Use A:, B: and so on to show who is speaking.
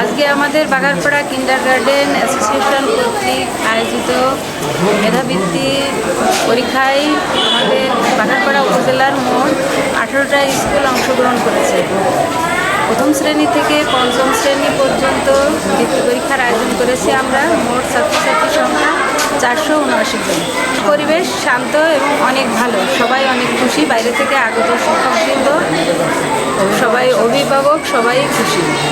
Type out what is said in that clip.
A: আজকে আমাদের বাগারপাড়া কিন্ডার garden association কর্তৃক আয়োজিত মেধাবৃত্তি পরীক্ষায় আমাদের বাগারপাড়া উপজেলার মোট আঠারোটা স্কুল অংশগ্রহণ করেছে। প্রথম শ্রেণি থেকে পঞ্চম শ্রেণি পর্যন্ত বৃত্তি পরীক্ষার আয়োজন করেছি আমরা। মোট ছাত্রছাত্রী সংখ্যা চারশো উনআশি জন। পরিবেশ শান্ত এবং অনেক ভালো। সবাই অনেক খুশি। বাইরে থেকে আগত শিক্ষকবৃন্দ সবাই অভিভাবক সবাই খুশি।